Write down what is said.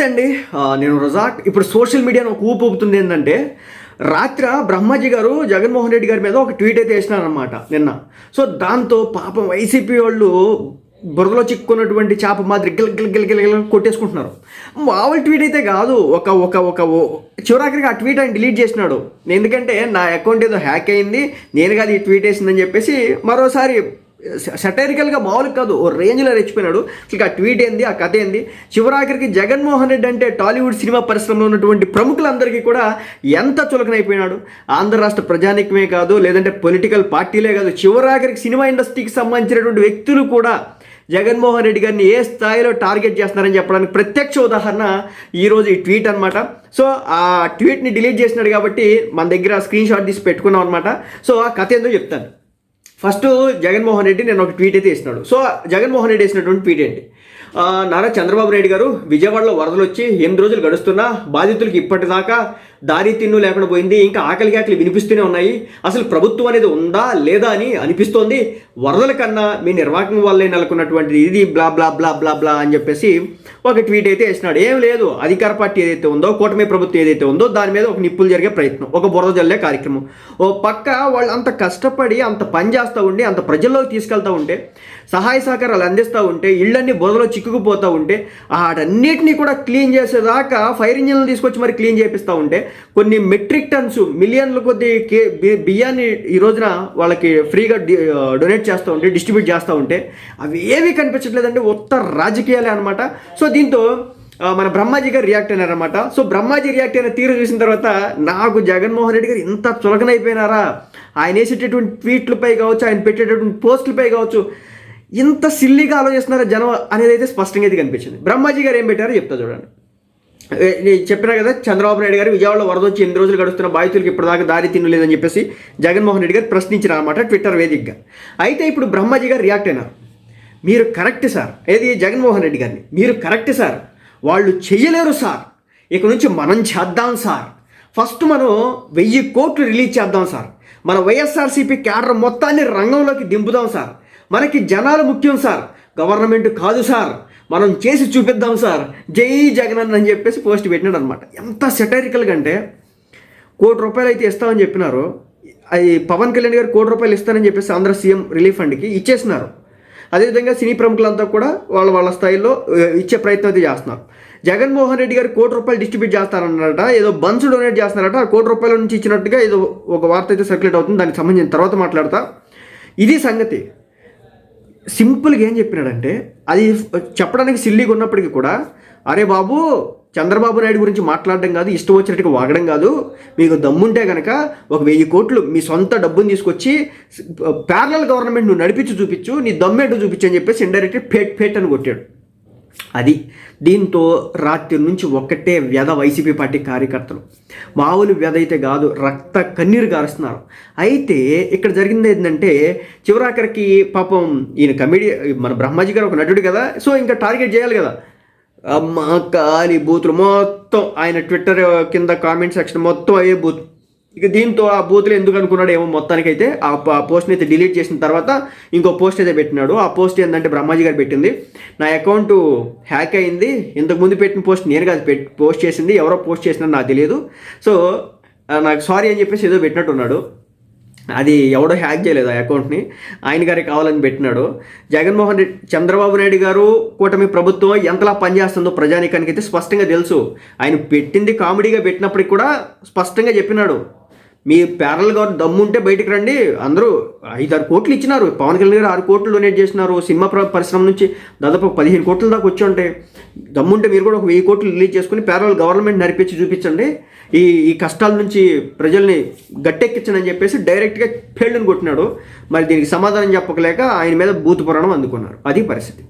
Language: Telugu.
నమస్తే అండి. నేను రజాక్. ఇప్పుడు సోషల్ మీడియాను ఒక ఊపు ఊపుతుంది ఏంటంటే రాత్ర బ్రహ్మాజీ గారు జగన్మోహన్ రెడ్డి గారి మీద ఒక ట్వీట్ అయితే వేసినారనమాట నిన్న. సో దాంతో పాపం వైసీపీ వాళ్ళు బురదలో చిక్కున్నటువంటి చేప మాదిరి గిల్ గిల్ గిల్ గిల్ గిల్ కొట్టేసుకుంటున్నారు. మామూలు ట్వీట్ అయితే కాదు. ఒక ఒక ఒక ఓ- చివరాఖరికి ఆ ట్వీట్ ఆయన డిలీట్ చేసినాడు. ఎందుకంటే నా అకౌంట్ ఏదో హ్యాక్ అయింది. నేను కాదు ఈ ట్వీట్ వేసిందని చెప్పేసి మరోసారి సెటరికల్గా మామూలు కాదు ఓ రేంజ్లో రెచ్చిపోయినాడు. ఇక ఆ ట్వీట్ ఏంది ఆ కథ ఏంది? చివరాఖరికి జగన్మోహన్ రెడ్డి అంటే టాలీవుడ్ సినిమా పరిశ్రమలో ఉన్నటువంటి ప్రముఖులందరికీ కూడా ఎంత చులకనైపోయినాడు? ఆంధ్ర రాష్ట్ర ప్రజానికమే కాదు లేదంటే పొలిటికల్ పార్టీలే కాదు చివరాఖరికి సినిమా ఇండస్ట్రీకి సంబంధించినటువంటి వ్యక్తులు కూడా జగన్మోహన్ రెడ్డి గారిని ఏ స్థాయిలో టార్గెట్ చేస్తున్నారని చెప్పడానికి ప్రత్యక్ష ఉదాహరణ ఈరోజు ఈ ట్వీట్ అనమాట సో ఆ ట్వీట్ని డిలీట్ చేసినాడు కాబట్టి మన దగ్గర స్క్రీన్ షాట్ తీసి పెట్టుకున్నాం అనమాట సో ఆ కథ ఏందో చెప్తాను. ఫస్ట్ జగన్మోహన్ రెడ్డి నేను ఒక ట్వీట్ అయితే వేసినాడు. సో జగన్మోహన్ రెడ్డి వేసినటువంటి ట్వీట్ ఏంటి? నారా చంద్రబాబు నాయుడు గారు విజయవాడలో వరదలు వచ్చి ఎనిమిది రోజులు గడుస్తున్నా బాధితులకి ఇప్పటిదాకా దారి తిన్ను లేకుండా పోయింది. ఇంకా ఆకలి ఆకలి వినిపిస్తూనే ఉన్నాయి. అసలు ప్రభుత్వం అనేది ఉందా లేదా అని అనిపిస్తోంది. వరదల కన్నా మీ నిర్వాహకం వల్లే నెలకొన్నటువంటిది ఇది బ్లా బ్లా బ్లా బ్లా బ్లా అని చెప్పేసి ఒక ట్వీట్ అయితే వేసినాడు. ఏం లేదు. అధికార పార్టీ ఏదైతే ఉందో కూటమి ప్రభుత్వం ఏదైతే ఉందో దాని మీద ఒక నిప్పులు జరిగే ప్రయత్నం ఒక బురద జల్లే కార్యక్రమం. ఓ పక్క వాళ్ళు అంత కష్టపడి అంత పని చేస్తూ ఉండి అంత ప్రజల్లోకి తీసుకెళ్తూ ఉంటే సహాయ సహకారాలు అందిస్తూ ఉంటే ఇళ్ళన్నీ బురదలో చిక్కుకుపోతూ ఉంటే వాటన్నిటినీ కూడా క్లీన్ చేసేదాకా ఫైర్ ఇంజిన్లు తీసుకొచ్చి మరి క్లీన్ చేపిస్తూ ఉంటే కొన్ని మెట్రిక్ టన్స్ మిలియన్ల కొద్ది కే బియ్యాన్ని ఈ రోజున వాళ్ళకి ఫ్రీగా డొనేట్ చేస్తూ ఉంటే డిస్ట్రిబ్యూట్ చేస్తూ ఉంటే అవి ఏమీ కనిపించట్లేదండి. ఉత్త రాజకీయాలే అనమాట సో దీంతో మన బ్రహ్మాజీ గారు రియాక్ట్ అయినారనమాట సో బ్రహ్మాజీ రియాక్ట్ అయిన తీరు చూసిన తర్వాత నాకు జగన్మోహన్ రెడ్డి గారు ఇంత చులకనైపోయినారా? ఆయన వేసేటటువంటి ట్వీట్లపై కావచ్చు ఆయన పెట్టేటటువంటి పోస్టులపై కావచ్చు ఇంత సిల్లీగా ఆలోచిస్తున్నారా జనం అనేది అయితే స్పష్టంగా అయితే కనిపించింది. బ్రహ్మాజీ గారు ఏం పెట్టారో చెప్తా చూడండి. నేను చెప్పినా కదా చంద్రబాబు నాయుడు గారు విజయవాడలో వరద వచ్చి ఎన్ని రోజులు గడుస్తున్న బాధితులకు ఇప్పటిదాకా దారి తినలేదని చెప్పేసి జగన్మోహన్ రెడ్డి గారు ప్రశ్నించారు అనమాట ట్విట్టర్ వేదికగా. అయితే ఇప్పుడు బ్రహ్మాజీ గారు రియాక్ట్ అయినారు. మీరు కరెక్ట్ సార్. ఏది? జగన్మోహన్ రెడ్డి గారిని. మీరు కరెక్ట్ సార్. వాళ్ళు చెయ్యలేరు సార్. ఇక నుంచి మనం చేద్దాం సార్. ఫస్ట్ మనం వెయ్యి కోట్లు రిలీజ్ చేద్దాం సార్. మన వైఎస్ఆర్సీపీ క్యాడర్ మొత్తాన్ని రంగంలోకి దింపుదాం సార్. మనకి జనాలు ముఖ్యం సార్. గవర్నమెంట్ కాదు సార్. మనం చేసి చూపిద్దాం సార్. జై జగన్ అని చెప్పేసి పోస్ట్ పెట్టినాడు అనమాట ఎంత సెటరికల్గా అంటే కోటి రూపాయలు అయితే ఇస్తామని చెప్పినారు. అది పవన్ కళ్యాణ్ గారు కోటి రూపాయలు ఇస్తానని చెప్పేసి ఆంధ్ర సీఎం రిలీఫ్ ఫండ్కి ఇచ్చేసినారు. అదేవిధంగా సినీ ప్రముఖులంతా కూడా వాళ్ళ వాళ్ళ స్థాయిలో ఇచ్చే ప్రయత్నం అయితే చేస్తున్నారు. జగన్మోహన్ రెడ్డి గారు కోటి రూపాయలు డిస్ట్రిబ్యూట్ చేస్తారన్నారట ఏదో బన్స్ డొనేట్ చేస్తున్నారట కోటి రూపాయల నుంచి ఇచ్చినట్టుగా ఏదో ఒక వార్త అయితే సర్క్యులేట్ అవుతుంది. దానికి సంబంధించిన తర్వాత మాట్లాడతా. ఇది సంగతి. సింపుల్గా ఏం చెప్పినాడంటే అది చెప్పడానికి సిల్లీగా ఉన్నప్పటికీ కూడా అరే బాబు చంద్రబాబు నాయుడు గురించి మాట్లాడడం కాదు ఇష్టం వచ్చినట్టుగా వాగడం కాదు మీకు దమ్ముంటే కనుక ఒక వెయ్యి కోట్లు మీ సొంత డబ్బుని తీసుకొచ్చి ప్యారలల్ గవర్నమెంట్ నువ్వు నడిపించి చూపించు నీ దమ్మేటు చూపించు అని చెప్పేసి ఇండైరెక్ట్ పేట్ ఫేట్ అని కొట్టాడు. అది. దీంతో రాత్రి నుంచి ఒక్కటే వ్యధ వైసీపీ పార్టీ కార్యకర్తలు. మామూలు వ్యధ అయితే కాదు రక్త కన్నీరు గారుస్తున్నారు. అయితే ఇక్కడ జరిగింది ఏంటంటే చివరాఖరికి పాపం ఈయన కమెడీ మన బ్రహ్మాజీ గారు ఒక నటుడు కదా సో ఇంకా టార్గెట్ చేయాలి కదా. అమ్మ కాలి బూతులు మొత్తం ఆయన ట్విట్టర్ కింద కామెంట్ సెక్షన్ మొత్తం అయ్యే బూత్ ఇక దీంతో ఆ బూతులు ఎందుకు అనుకున్నాడు ఏమో మొత్తానికైతే ఆ పోస్ట్ని అయితే డిలీట్ చేసిన తర్వాత ఇంకో పోస్ట్ అయితే పెట్టినాడు. ఆ పోస్ట్ ఏంటంటే బ్రహ్మాజీ గారు పెట్టింది. నా అకౌంట్ హ్యాక్ అయింది. ఇంతకు ముందు పెట్టిన పోస్ట్ నేను కాదు పెట్ పోస్ట్ చేసింది ఎవరో పోస్ట్ చేసినా నాకు తెలియదు. సో నాకు సారీ అని చెప్పేసి ఏదో పెట్టినట్టున్నాడు. అది ఎవడో హ్యాక్ చేయలేదు ఆ అకౌంట్ని. ఆయన గారే కావాలని పెట్టినాడు. జగన్మోహన్ రెడ్డి చంద్రబాబు నాయుడు గారు కూటమి ప్రభుత్వం ఎంతలా పనిచేస్తుందో ప్రజానీకానికి అయితే స్పష్టంగా తెలుసు. ఆయన పెట్టింది కామెడీగా పెట్టినప్పటికి కూడా స్పష్టంగా చెప్పినాడు. మీ ప్యారల్ గారు దమ్ముంటే బయటికి రండి. అందరూ ఐదారు కోట్లు ఇచ్చినారు. పవన్ కళ్యాణ్ గారు ఆరు కోట్లు డొనేట్ చేసినారు. సినిమా ప్ర- పరిశ్రమ నుంచి దాదాపు పదిహేను కోట్ల దాకా వచ్చి ఉంటాయి. దమ్ముంటే మీరు కూడా ఒక వెయ్యి కోట్లు రిలీజ్ చేసుకుని ప్యారల్ గవర్నమెంట్ నడిపించి చూపించండి. ఈ ఈ కష్టాల నుంచి ప్రజల్ని గట్టెక్కించండి అని చెప్పేసి డైరెక్ట్గా ఫెయిల్డ్ని కొట్టినాడు. మరి దీనికి సమాధానం చెప్పకలేక ఆయన మీద బూతు పురాణం అందుకున్నారు. అది పరిస్థితి.